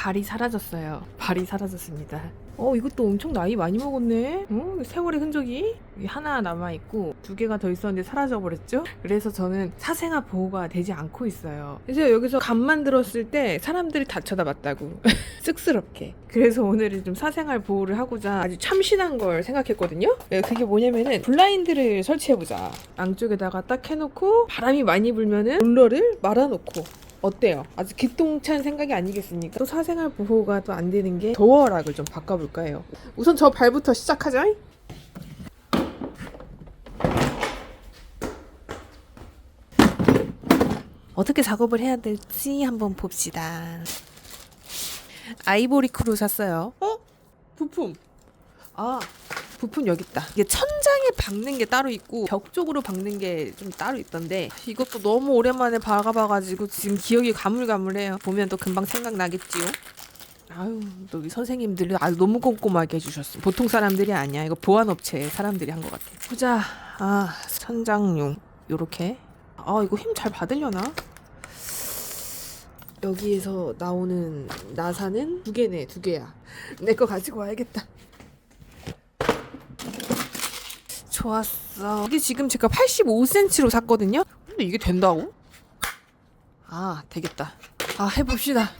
발이 사라졌어요. 발이 사라졌습니다. 어 이것도 엄청 나이 많이 먹었네. 어 세월의 흔적이 하나 남아 있고 두 개가 더 있었는데 사라져 버렸죠. 그래서 저는 사생아 보호가 되지 않고 있어요. 그래서 여기서 간만 들었을 때 사람들이 다 쳐다봤다고 쑥스럽게. 그래서 오늘은 좀 사생활 보호를 하고자 아주 참신한 걸 생각했거든요. 네, 그게 뭐냐면은 블라인드를 설치해보자. 양쪽에다가 딱 해놓고 바람이 많이 불면은 롤러를 말아놓고 어때요? 아주 기똥찬 생각이 아니겠습니까? 또 사생활 보호가 또 안 되는 게 도어락을 좀 바꿔볼까 해요. 우선 저 발부터 시작하자. 어떻게 작업을 해야 될지 한번 봅시다. 아이보리크로 샀어요. 어? 부품. 아, 부품 여기 있다. 이게 천장에 박는 게 따로 있고 벽 쪽으로 박는 게 좀 따로 있던데 이것도 너무 오랜만에 박아봐가지고 지금 기억이 가물가물해요. 보면 또 금방 생각나겠지요. 아유, 또이 선생님들이 아주 너무 꼼꼼하게 해주셨어. 보통 사람들이 아니야. 이거 보안업체 사람들이 한 것 같아. 보자. 아, 천장용 요렇게. 아, 이거 힘 잘 받으려나? 여기에서 나오는 나사는 두 개네, 두 개야. 내 거 가지고 와야겠다. 좋았어. 이게 지금 제가 85cm로 샀거든요? 근데 이게 된다고? 아, 되겠다. 아, 해봅시다.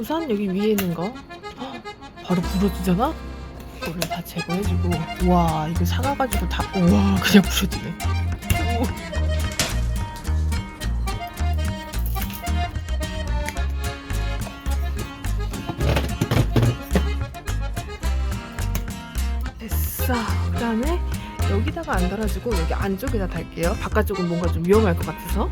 우선 여기 위에 있는 거 헉, 바로 부러지잖아? 이거를 다 제거해주고 와 이거 사가가지고 다 우와 그냥 부러지네 여기다가 안 달아주고 여기 안쪽에다 달게요. 바깥쪽은 뭔가 좀 위험할 것 같아서.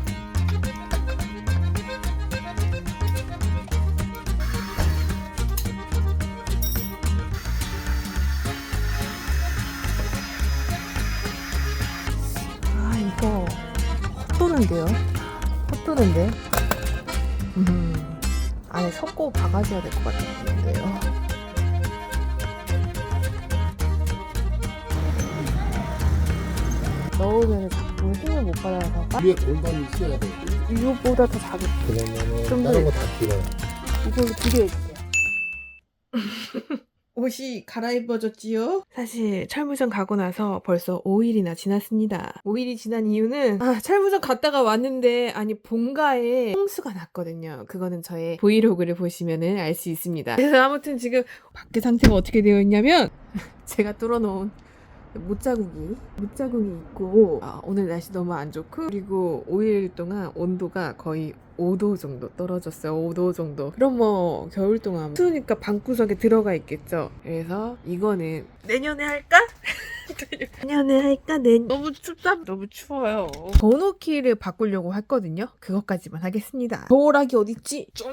아 이거 헛도는데요? 헛도는데? 음 안에 섞고 박아줘야 될 것 같은데요 넣으면 자꾸 힘을 못 받아서 위에 골반이 있어야 돼. 이거보다 더 작은 그러면은 좀 다른 더- 거 다 길어요. 이걸로 두개 해줄게요. 옷이 갈아입어졌지요? 사실 철무점 가고 나서 벌써 5일이나 지났습니다. 5일이 지난 이유는 아 철무점 갔다가 왔는데 아니 본가에 홍수가 났거든요. 그거는 저의 브이로그를 보시면은 알 수 있습니다. 그래서 아무튼 지금 밖에 상태가 어떻게 되어 있냐면 제가 뚫어놓은 못자국이 못자국이 있고 아, 오늘 날씨 너무 안 좋고 그리고 5일 동안 온도가 거의 5도 정도 떨어졌어요. 5도 정도. 그럼 뭐 겨울 동안 추우니까 방구석에 들어가 있겠죠. 그래서 이거는 내년에 할까? 내년에 할까? 내 너무 춥다. 너무 추워요. 번호키를 바꾸려고 했거든요. 그것까지만 하겠습니다. 도어락이 어딨지? 짠!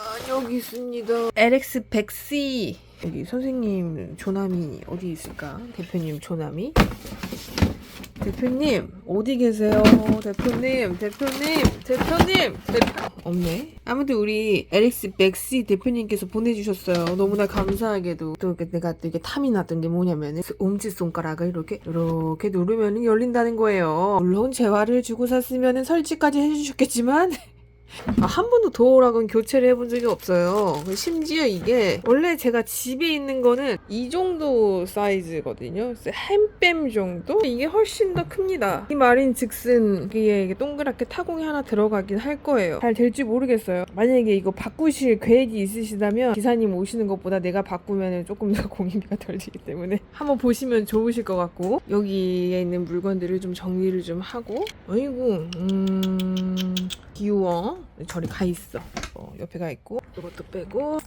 아, 여기 있습니다. LX 100C 여기 선생님 조남이 어디 있을까? 대표님 조남이 대표님 어디 계세요? 대표님 대표님 대표님 대표 없네. 아무튼 우리 LX 백시 대표님께서 보내주셨어요. 너무나 감사하게도 또 이렇게 내가 또 이게 탐이 났던 게 뭐냐면은 그 엄지 손가락을 이렇게 이렇게 누르면은 열린다는 거예요. 물론 재화를 주고 샀으면은 설치까지 해주셨겠지만. 아, 한 번도 도어락은 교체를 해본 적이 없어요. 심지어 이게 원래 제가 집에 있는 거는 이 정도 사이즈거든요. 햄뺨 정도? 이게 훨씬 더 큽니다. 이 말인 즉슨 여기에 동그랗게 타공이 하나 들어가긴 할 거예요. 잘 될지 모르겠어요. 만약에 이거 바꾸실 계획이 있으시다면 기사님 오시는 것보다 내가 바꾸면 조금 더 공인비가 덜 들기 때문에 한번 보시면 좋으실 것 같고 여기에 있는 물건들을 좀 정리를 좀 하고 어이구 음 귀여워 저리 가 있어. 어, 옆에 가 있고. 이것도 빼고.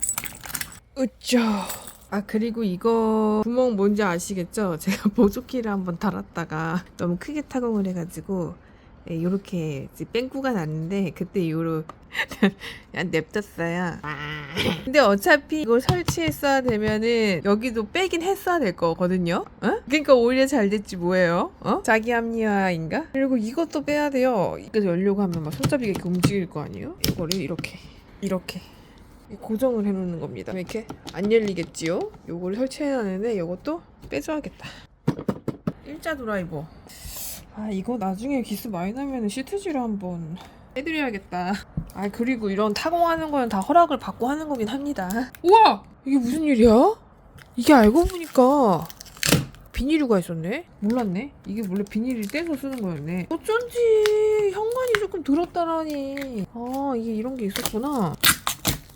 으쌰. 아 그리고 이거 구멍 뭔지 아시겠죠? 제가 보조키를 한번 달았다가 너무 크게 타공을 해가지고 네, 이렇게 뺑꾸가 났는데 그때 이후로 그냥 냅뒀어요. 근데 어차피 이걸 설치했어야 되면은 여기도 빼긴 했어야 될 거거든요. 어? 그러니까 오히려 잘 됐지 뭐예요? 어? 자기 합리화인가? 그리고 이것도 빼야 돼요. 이거 열려고 하면 막 손잡이가 이렇게 움직일 거 아니에요? 이거를 이렇게 이렇게 고정을 해놓는 겁니다. 이렇게 안 열리겠지요? 요거를 설치해놨는데 요것도 빼줘야겠다. 일자 드라이버. 아 이거 나중에 기스 많이 나면 시트지로 한번 해드려야겠다. 아 그리고 이런 타공하는 거는 다 허락을 받고 하는 거긴 합니다. 우와 이게 무슨 일이야? 이게 알고 보니까 비닐류가 있었네? 몰랐네? 이게 원래 비닐을 떼서 쓰는 거였네. 어쩐지 현관이 조금 들었다라니. 아 이게 이런 게 있었구나.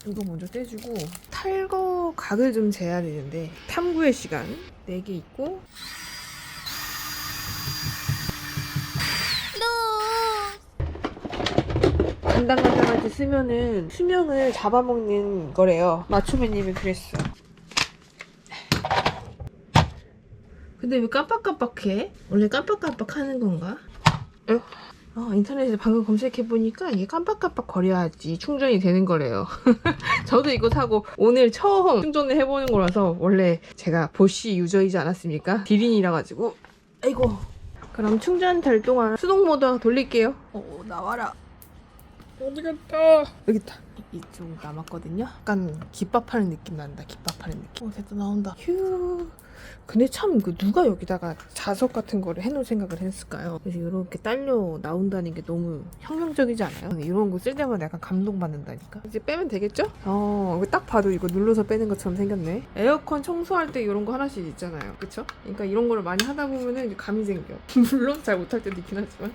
이거 먼저 떼주고 탈거 각을 좀 재야 되는데 탐구의 시간 4개 있고 간당간당하게 쓰면은 수명을 잡아먹는 거래요. 마초맨님이 그랬어. 근데 왜 깜빡깜빡해? 원래 깜빡깜빡 하는 건가? 어? 어, 인터넷에 방금 검색해보니까 이게 깜빡깜빡 거려야지 충전이 되는 거래요. 저도 이거 사고 오늘 처음 충전을 해보는 거라서 원래 제가 보쉬 유저이지 않았습니까? 디린이라 가지고 아이고 그럼 충전 될 동안 수동 모드 돌릴게요. 어 나와라. 어디 갔다? 여기 있다. 이쪽 남았거든요. 약간 김밥하는 느낌 난다. 김밥하는 느낌. 어 됐다 나온다. 휴. 근데 참 그 누가 여기다가 자석 같은 거를 해놓을 생각을 했을까요? 그래서 이렇게 딸려 나온다는 게 너무 혁명적이지 않아요? 이런 거 쓸 때마다 약간 감동받는다니까. 이제 빼면 되겠죠? 어, 딱 봐도 이거 눌러서 빼는 것처럼 생겼네. 에어컨 청소할 때 이런 거 하나씩 있잖아요. 그쵸? 그러니까 이런 거를 많이 하다 보면은 감이 생겨. 물론 잘 못할 때도 있긴 하지만.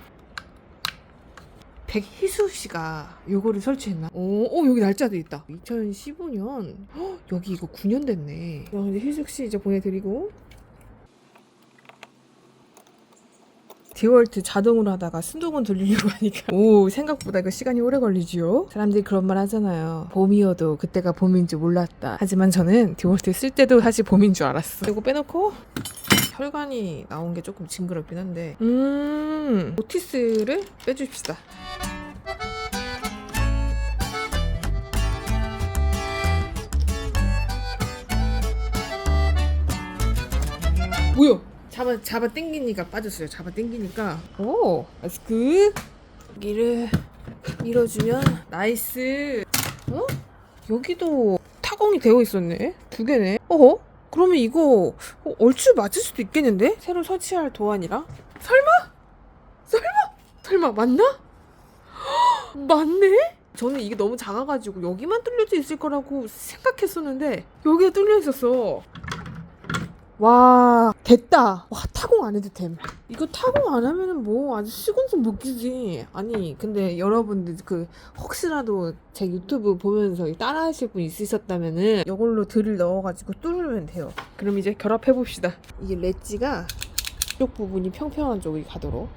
백희수 씨가 요거를 설치했나? 오, 오 여기 날짜도 있다. 2015년. 헉, 여기 이거 9년 됐네. 야, 이제 희숙 씨 이제 보내드리고. 디월트 자동으로 하다가 수동은 돌리려고 하니까 오 생각보다 이거 시간이 오래 걸리지요 사람들이 그런 말 하잖아요 봄이어도 그때가 봄인 줄 몰랐다 하지만 저는 디월트 쓸 때도 사실 봄인 줄 알았어 이거 빼놓고 혈관이 나온 게 조금 징그럽긴 한데 음 오티스를 빼줍시다 뭐야? 잡아 잡아 당기니까 빠졌어요. 잡아 당기니까 오, that's good. 여기를 밀어주면 나이스. 어? 여기도 타공이 되어 있었네. 두 개네. 어허? 그러면 이거 어, 얼추 맞을 수도 있겠는데? 새로 설치할 도안이라? 설마? 설마? 설마 맞나? 헉, 맞네? 저는 이게 너무 작아가지고 여기만 뚫려져 있을 거라고 생각했었는데 여기가 뚫려 있었어. 와 됐다. 와 타공 안 해도 됨. 이거 타공 안 하면은 뭐 아주 시곤좀 먹기지. 아니 근데 여러분들 그 혹시라도 제 유튜브 보면서 따라 하실 분 있으셨다면은 이걸로 드릴 넣어가지고 뚫으면 돼요. 그럼 이제 결합해 봅시다. 이게 렛지가 이쪽 부분이 평평한 쪽이 가도록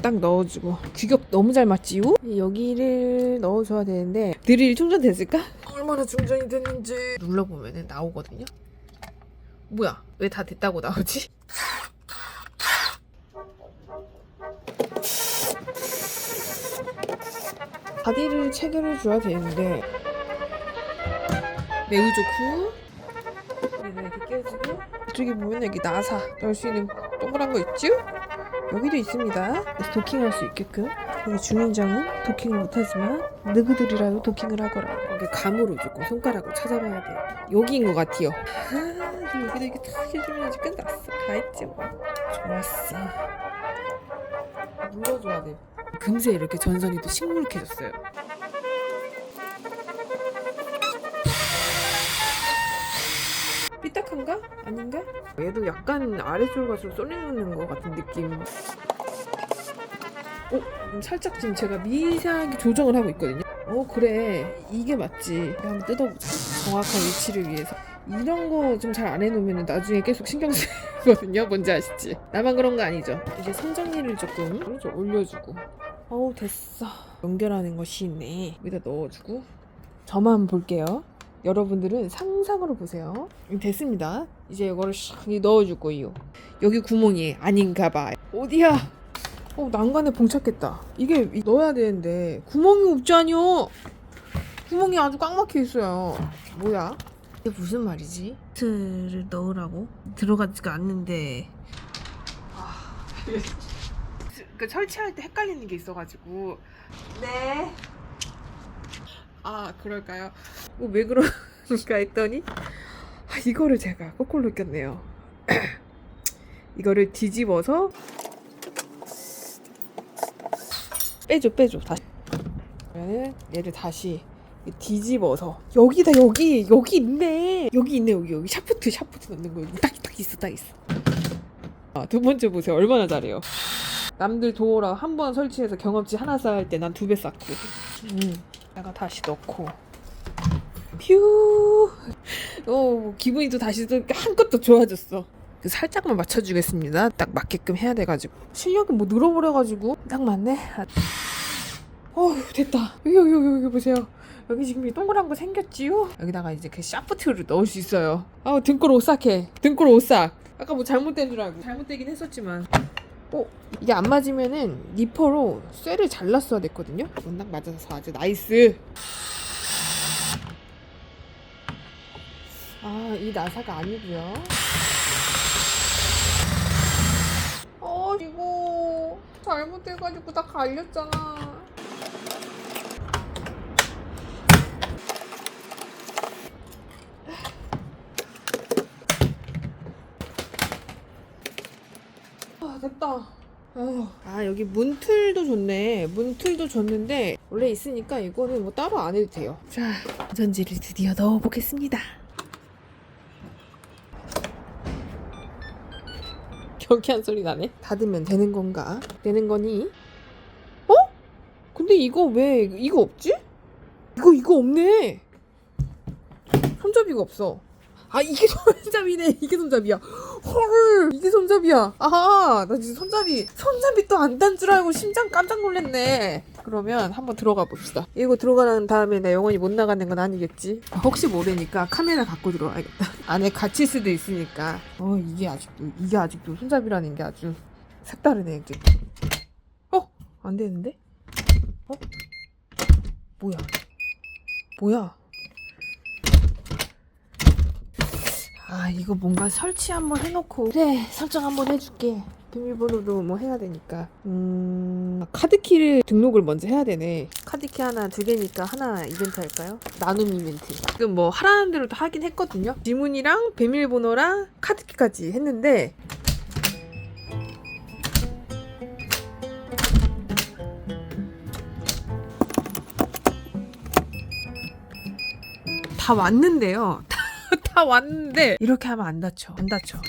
딱 넣어주고. 규격 너무 잘 맞지요? 여기를 넣어줘야 되는데 드릴 충전됐을까? 얼마나 충전이 됐는지 눌러보면 나오거든요 뭐야? 왜 다 됐다고 나오지? 바디를 체결해 줘야 되는데. 매우 좋고. 여기가 이렇게 끼워지고. 이쪽에 보면 여기 나사 넣을 수 있는 동그란 거 있죠? 여기도 있습니다. 도킹할 수 있게끔. 여기 주민장은 도킹을 못하지만 느그들이라도 도킹을 하거라. 여기 감으로 조금 손가락으로 찾아봐야 돼요. 여기인 것 같아요 아 여기다 이렇게 탁 해주면 이제 끝났어. 다 했지 뭐. 좋았어. 눌러줘야 돼. 금세 이렇게 전선이 또 식물해졌어요. 삐딱한가? 아닌가? 얘도 약간 아래쪽으로 갈수록 쏠리는 것 같은 느낌. 어? 음, 살짝 지금 제가 미세하게 조정을 하고 있거든요. 어 그래. 이게 맞지. 한번 뜯어보자 정확한 위치를 위해서. 이런 거 좀 잘 안 해놓으면 나중에 계속 신경 쓰거든요. 뭔지 아시지? 나만 그런 거 아니죠? 이제 선정리를 조금 좀 올려주고. 어우 됐어. 연결하는 것이 있네. 여기다 넣어주고. 저만 볼게요. 여러분들은 상상으로 보세요. 음, 됐습니다. 이제 이거를 샥 넣어줄 거예요 여기 구멍이 아닌가 봐 어디야? 어 난간에 봉착했다. 이게 이- 넣어야 되는데 구멍이 없잖요 구멍이 아주 꽉 막혀 있어요. 뭐야? 이게 무슨 말이지? 트를 넣으라고? 들어가지가 않는데. 그 설치할 때 헷갈리는 게 있어가지고. 네. 아 그럴까요? 뭐 왜 그런가 했더니 아, 이거를 제가 거꾸로 꼈네요. 이거를 뒤집어서 빼줘 빼줘. 다시. 그러면은 얘를 다시 뒤집어서 여기다 여기 여기 있네 여기 있네 여기 여기 샤프트 샤프트 넣는 거 여기 딱, 딱 있어 딱 있어 아, 두 번째 보세요 얼마나 잘해요 남들 도어라 한 번 설치해서 경험치 하나 쌓을 때 난 두 배 쌓고 음 내가 다시 넣고 퓨 어, 기분이 또 다시 또 한껏 더 좋아졌어. 그 살짝만 맞춰주겠습니다. 딱 맞게끔 해야 돼가지고. 실력이 뭐 늘어버려가지고. 딱 맞네. 아. 어휴, 됐다. 여기, 여기, 여기 보세요. 여기 지금 이 동그란 거 생겼지요? 여기다가 이제 그 샤프트를 넣을 수 있어요. 아우, 등골 오싹해. 등골 오싹. 아까 뭐 잘못된 줄 알고. 잘못되긴 했었지만. 어, 이게 안 맞으면은 니퍼로 쇠를 잘랐어야 됐거든요? 워낙 맞아서 아주 나이스. 아, 이 나사가 아니고요. 어, 이거 잘못돼가지고 다 갈렸잖아. 아, 됐다. 아, 여기 문틀도 좋네. 문틀도 좋는데, 원래 있으니까 이거는 뭐 따로 안 해도 돼요. 자, 전지를 드디어 넣어보겠습니다. 경쾌한 소리 나네. 닫으면 되는 건가? 되는 거니? 어? 근데 이거 왜 이거 없지? 이거 이거 없네. 손잡이가 없어. 아 이게 손잡이네. 이게 손잡이야. 헐 이게 손잡이야. 아하 나 지금 손잡이 손잡이 또 안 단 줄 알고 심장 깜짝 놀랐네. 그러면 한번 들어가 봅시다. 이거 들어가는 다음에 나 영원히 못 나가는 건 아니겠지? 혹시 모르니까 카메라 갖고 들어와야겠다. 안에 갇힐 수도 있으니까. 어 이게 아직도 이게 아직도 손잡이라는 게 아주 색다르네 이제. 어? 안 되는데? 어? 뭐야? 뭐야? 아 이거 뭔가 설치 한번 해놓고. 그래 설정 한번 해줄게. 비밀번호도 뭐 해야 되니까. 음 카드키를 등록을 먼저 해야 되네. 카드키 하나 두 개니까 하나 이벤트 할까요? 나눔 이벤트. 지금 뭐 하라는 대로 다 하긴 했거든요. 지문이랑 비밀번호랑 카드키까지 했는데. 다 왔는데요 다 왔는데 이렇게 하면 안 다쳐 안 다쳐.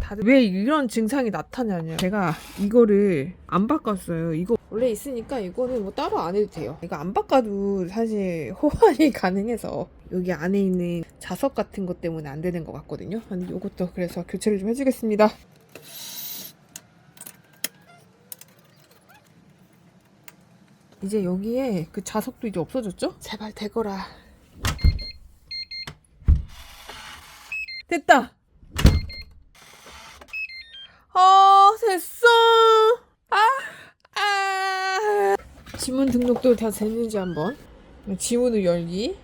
다들 왜 이런 증상이 나타나냐. 제가 이거를 안 바꿨어요. 이거 원래 있으니까 이거는 뭐 따로 안 해도 돼요. 이거 안 바꿔도 사실 호환이 가능해서 여기 안에 있는 자석 같은 것 때문에 안 되는 것 같거든요. 근데 이것도 그래서 교체를 좀 해주겠습니다. 이제 여기에 그 자석도 이제 없어졌죠? 제발 되거라 됐다. 아, 됐어. 아, 아. 지문 등록도 다 됐는지 한번. 지문을 열기.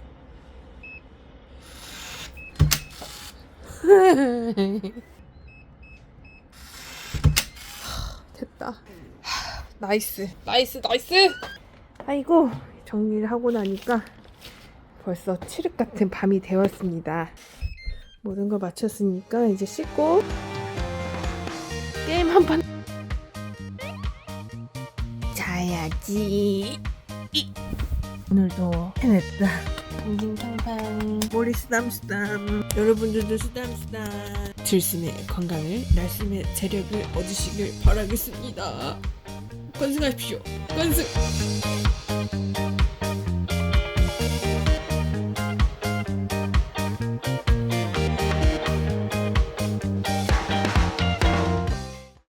됐다. 나이스. 나이스, 나이스. 아이고, 정리를 하고 나니까 벌써 칠흑 같은 밤이 되었습니다. 모든 걸 마쳤으니까 이제 씻고 게임 한 판. 자야지. 이. 오늘도 해냈다. 탕탕탕탕 머리 쓰담쓰담. 여러분들도 쓰담쓰담. 들숨의 건강을 날숨의 재력을 얻으시길 바라겠습니다. 건승하십시오. 건승